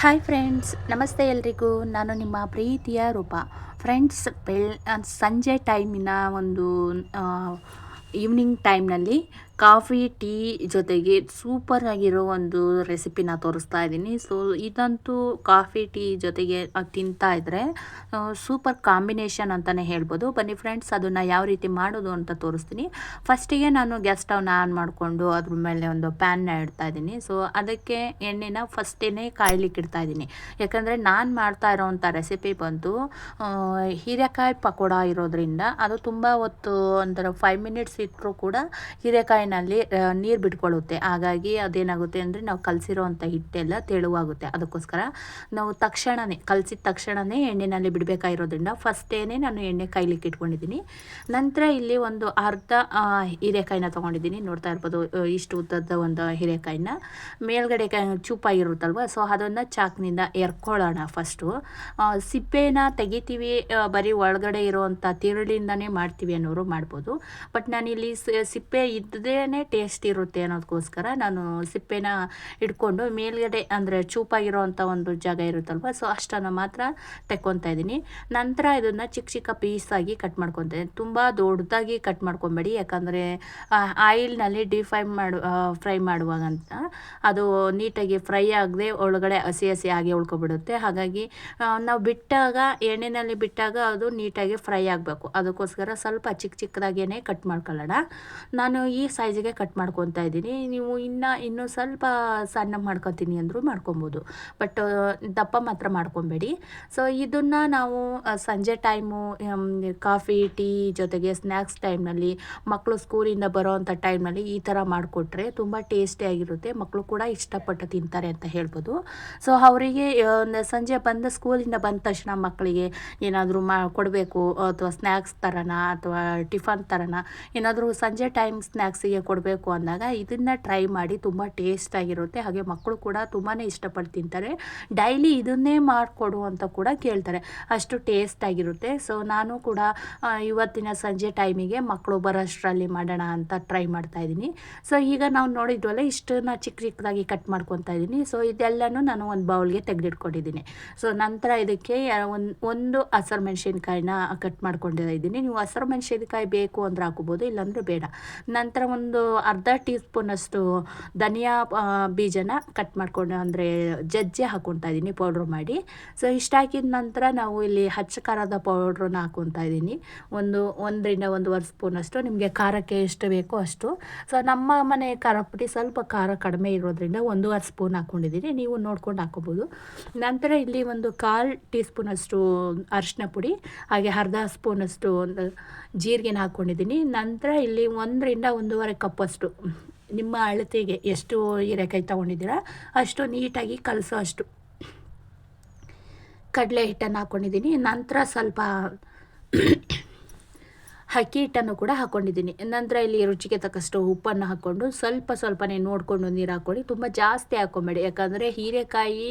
Hi friends ನಮಸ್ತೆ ಎಲ್ರಿಗೂ. ನಾನು ನಿಮ್ಮ ಪ್ರೀತಿಯ ರೂಪ. ಫ್ರೆಂಡ್ಸ್ ಬೆಳ್ ಸಂಜೆ ಟೈಮಿನ ಒಂದು ಈವ್ನಿಂಗ್ ಟೈಮ್ನಲ್ಲಿ ಕಾಫಿ, ಟೀ ಜೊತೆಗೆ ಸೂಪರ್ ಆಗಿರೋ ಒಂದು ರೆಸಿಪಿನ ತೋರಿಸ್ತಾ ಇದ್ದೀನಿ. ಸೊ ಇದಂತೂ ಕಾಫಿ, ಟೀ ಜೊತೆಗೆ ತಿಂತಾ ಇದ್ರೆ ಸೂಪರ್ ಕಾಂಬಿನೇಷನ್ ಅಂತಲೇ ಹೇಳ್ಬೋದು. ಬನ್ನಿ ಫ್ರೆಂಡ್ಸ್ ಅದನ್ನು ಯಾವ ರೀತಿ ಮಾಡೋದು ಅಂತ ತೋರಿಸ್ತೀನಿ. ಫಸ್ಟಿಗೆ ನಾನು ಗ್ಯಾಸ್ ಸ್ಟವ್ನ ಆನ್ ಮಾಡಿಕೊಂಡು ಅದ್ರ ಮೇಲೆ ಒಂದು ಪ್ಯಾನ್ನ ಇಡ್ತಾ ಇದ್ದೀನಿ. ಸೊ ಅದಕ್ಕೆ ಎಣ್ಣೆನ ಫಸ್ಟೇ ಕಾಯ್ಲಿಕ್ಕೆ ಇಡ್ತಾ ಇದ್ದೀನಿ. ಯಾಕಂದರೆ ನಾನು ಮಾಡ್ತಾ ಇರೋವಂಥ ರೆಸಿಪಿ ಬಂತು ಹೀರೆಕಾಯಿ ಪಕೋಡ ಇರೋದ್ರಿಂದ ಅದು ತುಂಬ ಹೊತ್ತು ಅಂದರೆ ಫೈವ್ ಮಿನಿಟ್ಸ್ ಇಟ್ಟರೂ ಕೂಡ ಹೀರೆಕಾಯಿನಲ್ಲಿ ನೀರು ಬಿಟ್ಕೊಳ್ಳುತ್ತೆ. ಹಾಗಾಗಿ ಅದೇನಾಗುತ್ತೆ ಅಂದರೆ ನಾವು ಕಲಸಿರೋವಂಥ ಹಿಟ್ಟೆಲ್ಲ ತೆಳುವಾಗುತ್ತೆ. ಅದಕ್ಕೋಸ್ಕರ ನಾವು ತಕ್ಷಣವೇ ಕಲಸಿದ ತಕ್ಷಣವೇ ಎಣ್ಣೆನಲ್ಲಿ ಬಿಡಬೇಕಾಗಿರೋದ್ರಿಂದ ಫಸ್ಟೇನೆ ನಾನು ಎಣ್ಣೆ ಕಾಯ್ಲಿಕ್ಕೆ ಇಟ್ಕೊಂಡಿದ್ದೀನಿ. ನಂತರ ಇಲ್ಲಿ ಒಂದು ಅರ್ಧ ಹೀರೆಕಾಯಿನ ತೊಗೊಂಡಿದ್ದೀನಿ. ನೋಡ್ತಾ ಇರ್ಬೋದು ಇಷ್ಟು ಉದ್ದದ ಒಂದು ಹೀರೆಕಾಯಿನ. ಮೇಲ್ಗಡೆ ಕ, ಚೂಪ ಇರುತ್ತಲ್ವ ಸೊ ಅದನ್ನು ಚಾಕ್ನಿಂದ ಎರ್ಕೊಳ್ಳೋಣ ಫಸ್ಟು ಸಿಪ್ಪೆನ ತೆಗಿತೀವಿ ಬರೀ ಒಳಗಡೆ ಇರೋವಂಥ ತಿರುಳಿಂದನೇ ಮಾಡ್ತೀವಿ ಅನ್ನೋರು ಮಾಡ್ಬೋದು. ಬಟ್ ನಾನಿಲ್ಲಿ ಸಿಪ್ಪೆ ಇದ್ದದೇ ಟೇಸ್ಟ್ ಇರುತ್ತೆ ಅನ್ನೋದಕ್ಕೋಸ್ಕರ ನಾನು ಸಿಪ್ಪೆನ ಇಟ್ಕೊಂಡು ಮೇಲ್ಗಡೆ ಅಂದರೆ ಚೂಪಾಗಿರೋವಂಥ ಒಂದು ಜಾಗ ಇರುತ್ತಲ್ವ ಸೊ ಅಷ್ಟನ್ನು ಮಾತ್ರ ತೆಕ್ಕೊತಾ ಇದ್ದೀನಿ. ನಂತರ ಇದನ್ನು ಚಿಕ್ಕ ಚಿಕ್ಕ ಪೀಸಾಗಿ ಕಟ್ ಮಾಡ್ಕೊತೀನಿ ತುಂಬ ದೊಡ್ಡದಾಗಿ ಕಟ್ ಮಾಡ್ಕೊಬೇಡಿ, ಯಾಕಂದರೆ ಆಯಿಲ್ನಲ್ಲಿ ಡೀಪ್ ಫ್ರೈ ಮಾಡು ಫ್ರೈ ಮಾಡುವಾಗಂತ ಅದು ನೀಟಾಗಿ ಫ್ರೈ ಆಗದೆ ಒಳಗಡೆ ಹಸಿ ಹಸಿ ಆಗಿ ಉಳ್ಕೊಬಿಡುತ್ತೆ. ಹಾಗಾಗಿ ನಾವು ಬಿಟ್ಟಾಗ ಎಣ್ಣೆಯಲ್ಲಿ ಬಿಟ್ಟಾಗ ಅದು ನೀಟಾಗಿ ಫ್ರೈ ಆಗಬೇಕು. ಅದಕ್ಕೋಸ್ಕರ ಸ್ವಲ್ಪ ಚಿಕ್ಕ ಚಿಕ್ಕದಾಗೇ ಕಟ್ ಮಾಡ್ಕೊಳ್ಳೋಣ. ನಾನು ಈ ಸೈಜಿಗೆ ಕಟ್ ಮಾಡ್ಕೊತಾ ಇದ್ದೀನಿ. ನೀವು ಇನ್ನು ಇನ್ನೂ ಸ್ವಲ್ಪ ಸಣ್ಣ ಮಾಡ್ಕೊತೀನಿ ಅಂದರೂ ಮಾಡ್ಕೊಬೋದು. ಬಟ್ ದಪ್ಪ ಮಾತ್ರ ಮಾಡ್ಕೊಬೇಡಿ. ಸೊ ಇದನ್ನು ನಾವು ಸಂಜೆ ಟೈಮು ಕಾಫಿ ಟೀ ಜೊತೆಗೆ ಸ್ನ್ಯಾಕ್ಸ್ ಟೈಮ್ನಲ್ಲಿ ಮಕ್ಕಳು ಸ್ಕೂಲಿಂದ ಬರೋವಂಥ ಟೈಮ್ನಲ್ಲಿ ಈ ಥರ ಮಾಡಿಕೊಟ್ರೆ ತುಂಬ ಟೇಸ್ಟಿಯಾಗಿರುತ್ತೆ ಮಕ್ಕಳು ಕೂಡ ಇಷ್ಟಪಟ್ಟು ತಿಂತಾರೆ ಅಂತ ಹೇಳ್ಬೋದು. ಸೊ ಅವರಿಗೆ ಸಂಜೆ ಬಂದ ಸ್ಕೂಲಿಂದ ಬಂದ ತಕ್ಷಣ ಮಕ್ಕಳಿಗೆ ಏನಾದರೂ ಮಾ, ಕೊಡಬೇಕು, ಅಥವಾ ಸ್ನ್ಯಾಕ್ಸ್ ಥರನ ಅಥವಾ ಟಿಫನ್ ಥರನ ಏನಾದರೂ ಸಂಜೆ ಟೈಮ್ ಸ್ನ್ಯಾಕ್ಸಿಗೆ ಕೊಡಬೇಕು ಅಂದಾಗ ಇದನ್ನು ಟ್ರೈ ಮಾಡಿ ತುಂಬ ಟೇಸ್ಟಾಗಿರುತ್ತೆ ಹಾಗೆ ಮಕ್ಕಳು ಕೂಡ ತುಂಬಾ ಇಷ್ಟಪಟ್ಟು ತಿಂತಾರೆ ಡೈಲಿ ಇದನ್ನೇ ಮಾಡಿಕೊಡು ಅಂತ ಕೂಡ ಕೇಳ್ತಾರೆ. ಅಷ್ಟು ಟೇಸ್ಟಾಗಿರುತ್ತೆ ಸೊ ನಾನು ಕೂಡ ಇವತ್ತಿನ ಸಂಜೆ ಟೈಮಿಗೆ ಮಕ್ಕಳು ಬರೋಷ್ಟರಲ್ಲಿ ಮಾಡೋಣ ಅಂತ ಟ್ರೈ ಮಾಡ್ತಾ ಇದ್ದೀನಿ. ಸೊ ಈಗ ನಾವು ನೋಡಿದ್ವಲ್ಲ, ಇಷ್ಟನ್ನ ಚಿಕ್ಕ ಚಿಕ್ಕದಾಗಿ ಕಟ್ ಮಾಡ್ಕೊತಾ ಇದ್ದೀನಿ. ಸೊ ಇದೆಲ್ಲನೂ ನಾನು ಒಂದು ಬೌಲ್ಗೆ ತೆಗೆದಿಟ್ಕೊಂಡಿದ್ದೀನಿ. ಸೊ ನಂತರ ಇದಕ್ಕೆ ಒಂದು ಒಂದು ಹಸಿರು ಮೆಣಸಿನ್ಕಾಯಿನ ಕಟ್ ಮಾಡ್ಕೊಂಡಿದ್ದೀನಿ. ನೀವು ಹಸಿರು ಮೆಣಸಿನ್ಕಾಯಿ ಬೇಕು ಅಂದ್ರೆ ಹಾಕೋಬೋದು, ಇಲ್ಲಾಂದರೆ ಬೇಡ. ನಂತರ ಒಂದು ಅರ್ಧ ಟೀ ಸ್ಪೂನಷ್ಟು ಧನಿಯಾ ಬೀಜನ ಕಟ್ ಮಾಡ್ಕೊಂಡು ಅಂದರೆ ಜಜ್ಜೆ ಹಾಕ್ಕೊತಾ ಇದ್ದೀನಿ ಪೌಡ್ರ್ ಮಾಡಿ. ಸೊ ಇಷ್ಟ ಹಾಕಿದ ನಂತರ ನಾವು ಇಲ್ಲಿ ಹಚ್ಚ ಖಾರದ ಪೌಡ್ರನ್ನ ಹಾಕೊತಾ ಇದ್ದೀನಿ. ಒಂದು ಒಂದರಿಂದ ಒಂದೂವರೆ ಸ್ಪೂನಷ್ಟು, ನಿಮಗೆ ಖಾರಕ್ಕೆ ಎಷ್ಟು ಬೇಕೋ ಅಷ್ಟು. ಸೊ ನಮ್ಮ ಮನೆ ಖಾರ ಪುಡಿ ಸ್ವಲ್ಪ ಖಾರ ಕಡಿಮೆ ಇರೋದ್ರಿಂದ ಒಂದೂವರೆ ಸ್ಪೂನ್ ಹಾಕ್ಕೊಂಡಿದ್ದೀನಿ ನೀವು ನೋಡ್ಕೊಂಡು ಹಾಕೋಬೋದು. ನಂತರ ಇಲ್ಲಿ ಒಂದು ಕಾಲು ಟೀ ಸ್ಪೂನಷ್ಟು ಅರಿಶಿನ ಪುಡಿ, ಹಾಗೆ ಅರ್ಧ ಸ್ಪೂನಷ್ಟು ಒಂದು ಜೀರಿಗೆನ ಹಾಕ್ಕೊಂಡಿದ್ದೀನಿ ನಂತರ ಇಲ್ಲಿ ಒಂದರಿಂದ ಒಂದೂವರೆ ಕಪ್ಪಷ್ಟು ನಿಮ್ಮ ಅಳತೆಗೆ ಎಷ್ಟು ಹೀರೆಕಾಯಿ ತೊಗೊಂಡಿದ್ದೀರಾ, ಅಷ್ಟು ನೀಟಾಗಿ ಕಲಸೋ ಅಷ್ಟು. ಕಡಲೆ ಹಿಟ್ಟನ್ನು ಹಾಕ್ಕೊಂಡಿದ್ದೀನಿ ನಂತರ ಸ್ವಲ್ಪ ಅಕ್ಕಿ ಹಿಟ್ಟನ್ನು ಕೂಡ ಹಾಕ್ಕೊಂಡಿದ್ದೀನಿ ನಂತರ ಇಲ್ಲಿ ರುಚಿಗೆ ತಕ್ಕಷ್ಟು ಉಪ್ಪನ್ನು ಹಾಕ್ಕೊಂಡು ಸ್ವಲ್ಪ ಸ್ವಲ್ಪನೇ ನೋಡಿಕೊಂಡು ನೀರು ಹಾಕ್ಕೊಳ್ಳಿ. ತುಂಬ ಜಾಸ್ತಿ ಹಾಕ್ಕೊಬೇಡಿ. ಯಾಕಂದರೆ ಹೀರೆಕಾಯಿ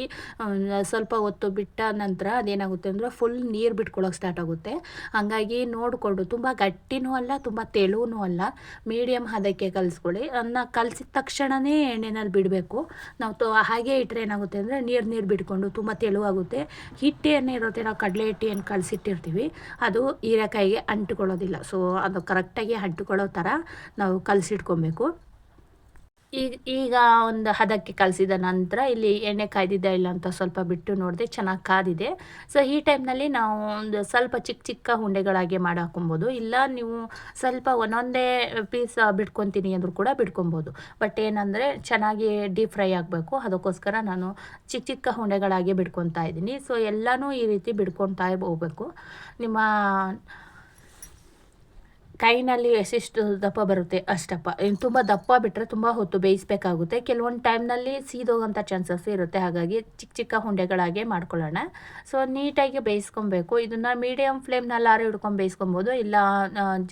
ಸ್ವಲ್ಪ ಹೊತ್ತು ಬಿಟ್ಟ ನಂತರ ಅದೇನಾಗುತ್ತೆ ಅಂದರೆ ಫುಲ್ ನೀರು ಬಿಟ್ಕೊಳ್ಳೋಕೆ ಸ್ಟಾರ್ಟ್ ಆಗುತ್ತೆ. ಹಾಗಾಗಿ ನೋಡಿಕೊಂಡು ತುಂಬ ಗಟ್ಟಿನೂ ಅಲ್ಲ, ತುಂಬ ತೆಳುವೂ ಅಲ್ಲ ಮೀಡಿಯಮ್ ಹದಕ್ಕೆ ಕಲಿಸ್ಕೊಳ್ಳಿ. ಅನ್ನ ಕಲಸಿದ ತಕ್ಷಣವೇ ಎಣ್ಣೆನಲ್ಲಿ ಬಿಡಬೇಕು. ನಾವು ತೊ, ಹಾಗೆ ಇಟ್ಟರೆ ಏನಾಗುತ್ತೆ ಅಂದರೆ ನೀರು ನೀರು ಬಿಟ್ಕೊಂಡು ತುಂಬ ತೆಳುವಾಗುತ್ತೆ ಹಿಟ್ಟು ಏನಿರುತ್ತೆ ನಾವು ಕಡಲೆ ಹಿಟ್ಟು ಏನು ಕಲಸಿಟ್ಟಿರ್ತೀವಿ. ಅದು ಹೀರೆಕಾಯಿಗೆ ಅಂಟಿಕೊಳ್ಳೋದಿಲ್ಲ. ಸೊ ಅದು ಕರೆಕ್ಟಾಗಿ ಅಂಟಿಕೊಳ್ಳೋ ಥರ ನಾವು ಕಲಸಿಟ್ಕೊಬೇಕು. ಈಗ ಈಗ ಒಂದು ಹದಕ್ಕೆ ಕಲಸಿದ ನಂತರ ಇಲ್ಲಿ ಎಣ್ಣೆ ಕಾಯ್ದಿದ್ದ ಇಲ್ಲ ಅಂತ ಸ್ವಲ್ಪ ಬಿಟ್ಟು ನೋಡಿದೆ ಚೆನ್ನಾಗಿ ಕಾದಿದೆ. ಸೊ ಈ ಟೈಮ್ನಲ್ಲಿ ನಾವು ಒಂದು ಸ್ವಲ್ಪ ಚಿಕ್ಕ ಚಿಕ್ಕ ಉಂಡೆಗಳಾಗಿ ಮಾಡಿ ಹಾಕೊಬೋದು ಇಲ್ಲ ನೀವು ಸ್ವಲ್ಪ ಒಂದೊಂದೇ ಪೀಸ್ ಬಿಟ್ಕೊತೀನಿ ಅಂದರೂ ಕೂಡ ಬಿಟ್ಕೊಬೋದು. ಬಟ್ ಏನಂದರೆ ಚೆನ್ನಾಗಿ ಡೀಪ್ ಫ್ರೈ ಆಗಬೇಕು. ಅದಕ್ಕೋಸ್ಕರ ನಾನು ಚಿಕ್ಕ ಚಿಕ್ಕ ಉಂಡೆಗಳಾಗಿ ಬಿಡ್ಕೊತಾ ಇದ್ದೀನಿ. ಸೊ ಎಲ್ಲನೂ ಈ ರೀತಿ ಬಿಡ್ಕೊತಾ ಹೋಗ್ಬೇಕು. ನಿಮ್ಮ ಕೈನಲ್ಲಿ ಎಷ್ಟೆಷ್ಟು ದಪ್ಪ ಬರುತ್ತೆ ಅಷ್ಟಪ್ಪ. ತುಂಬ ದಪ್ಪ ಬಿಟ್ಟರೆ ತುಂಬ ಹೊತ್ತು ಬೇಯಿಸ್ಬೇಕಾಗುತ್ತೆ. ಕೆಲವೊಂದು ಟೈಮ್ನಲ್ಲಿ ಸೀದೋಗೋಂಥ ಚಾನ್ಸಸ್ ಇರುತ್ತೆ. ಹಾಗಾಗಿ ಚಿಕ್ಕ ಚಿಕ್ಕ ಉಂಡೆಗಳಾಗೆ ಮಾಡ್ಕೊಳ್ಳೋಣ. ಸೊ ನೀಟಾಗಿ ಬೇಯಿಸ್ಕೊಬೇಕು. ಇದನ್ನು ಮೀಡಿಯಮ್ ಫ್ಲೇಮ್ನಲ್ಲಾರು ಹಿಡ್ಕೊಂಡು ಬೇಯಿಸ್ಕೊಬೋದು. ಇಲ್ಲ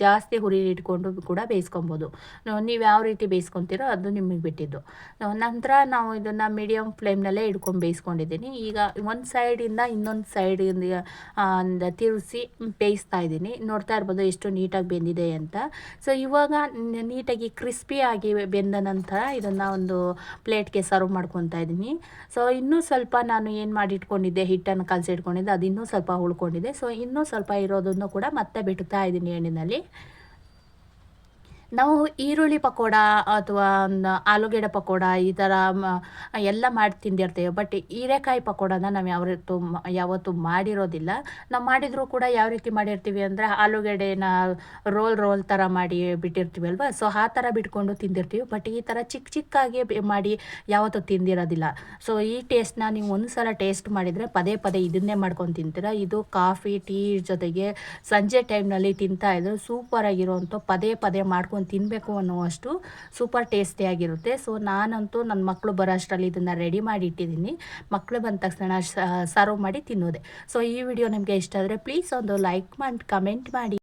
ಜಾಸ್ತಿ ಹುರಿ ಇಟ್ಕೊಂಡು ಕೂಡ ಬೇಯಿಸ್ಕೊಬೋದು. ನೀವು ಯಾವ ರೀತಿ ಬೇಯಿಸ್ಕೊತೀರೋ ಅದು ನಿಮಗೆ ಬಿಟ್ಟಿದ್ದು. ನಂತರ ನಾವು ಇದನ್ನು ಮೀಡಿಯಮ್ ಫ್ಲೇಮ್ನಲ್ಲೇ ಹಿಡ್ಕೊಂಡು ಬೇಯಿಸ್ಕೊಂಡಿದ್ದೀನಿ. ಈಗ ಒಂದು ಸೈಡಿಂದ ಇನ್ನೊಂದು ಸೈಡಿಂದ ತಿರುಸಿ ಬೇಯಿಸ್ತಾ ಇದ್ದೀನಿ. ನೋಡ್ತಾ ಇರ್ಬೋದು ಎಷ್ಟು ನೀಟಾಗಿ ಬೆಂದಿದೆ ಬೆಂದಿದೆ ಅಂತ. ಸೊ ಇವಾಗ ನೀಟಾಗಿ ಕ್ರಿಸ್ಪಿಯಾಗಿ ಬೆಂದ ನಂತರ ಇದನ್ನು ಒಂದು ಪ್ಲೇಟ್ಗೆ ಸರ್ವ್ ಮಾಡ್ಕೊತಾ ಇದ್ದೀನಿ. ಸೊ ಇನ್ನೂ ಸ್ವಲ್ಪ ನಾನು ಏನು ಮಾಡಿಟ್ಕೊಂಡಿದ್ದೆ, ಹಿಟ್ಟನ್ನು ಕಲಸಿಟ್ಕೊಂಡಿದ್ದೆ ಅದು ಇನ್ನೂ ಸ್ವಲ್ಪ ಉಳ್ಕೊಂಡಿದೆ ಸೊ ಇನ್ನೂ ಸ್ವಲ್ಪ ಇರೋದನ್ನು ಕೂಡ ಮತ್ತೆ ಬಿಡ್ತಾ ಇದ್ದೀನಿ ಎಣ್ಣೆಯಲ್ಲಿ ನಾವು ಈರುಳ್ಳಿ ಪಕೋಡ ಅಥವಾ ಆಲೂಗೆಡ್ಡೆ ಪಕೋಡ ಈ ಥರ ಎಲ್ಲ ಮಾಡಿ ತಿಂದಿರ್ತೇವೆ. ಬಟ್ ಹೀರೆಕಾಯಿ ಪಕೋಡನ ನಾವು ಯಾವತ್ತೂ ಮ- ಯಾವತ್ತೂ ಮಾಡಿರೋದಿಲ್ಲ. ನಾವು ಮಾಡಿದರೂ ಕೂಡ ಯಾವ ರೀತಿ ಮಾಡಿರ್ತೀವಿ ಅಂದರೆ ಆಲೂಗೆಡ್ಡೆನ ರೋಲ್ ರೋಲ್ ಥರ ಮಾಡಿ ಬಿಟ್ಟಿರ್ತೀವಿ ಅಲ್ವಾ? ಸೊ, ಆ ಥರ ಬಿಟ್ಕೊಂಡು ತಿಂದಿರ್ತೀವಿ. ಬಟ್ ಈ ಥರ ಚಿಕ್ಕ ಚಿಕ್ಕಾಗಿ ಮಾಡಿ ಯಾವತ್ತೂ ತಿಂದಿರೋದಿಲ್ಲ. ಸೊ, ಈ ಟೇಸ್ಟ್ನ ನೀವು ಒಂದು ಸಲ ಟೇಸ್ಟ್ ಮಾಡಿದರೆ ಪದೇ ಪದೇ ಇದನ್ನೇ ಮಾಡ್ಕೊಂಡು ತಿಂತೀರ? ಇದು ಕಾಫಿ, ಟೀ ಜೊತೆಗೆ ಸಂಜೆ ಟೈಮ್ನಲ್ಲಿ ಸೂಪರ್ ಆಗಿರುವಂಥ ಪದೇ ಪದೇ ಮಾಡ್ಕೊಂಡು ತಿನ್ನಬೇಕು ಅನ್ನುವಷ್ಟು ಸೂಪರ್ ಟೇಸ್ಟಿಯಾಗಿರುತ್ತೆ ಸೊ ನಾನಂತೂ ನನ್ನ ಮಕ್ಕಳು ಬರೋ ಅಷ್ಟರಲ್ಲಿ ಇದನ್ನು ರೆಡಿ ಮಾಡಿ ಇಟ್ಟಿದ್ದೀನಿ. ಮಕ್ಕಳು ಬಂದ ತಕ್ಷಣ ಸರ್ವ್ ಮಾಡಿ ತಿನ್ನೋದೆ. ಸೊ ಈ ವಿಡಿಯೋ ನಿಮಗೆ ಇಷ್ಟ ಆದರೆ ಪ್ಲೀಸ್ ಒಂದು ಲೈಕ್ ಮಾಡಿ ಕಮೆಂಟ್ ಮಾಡಿ.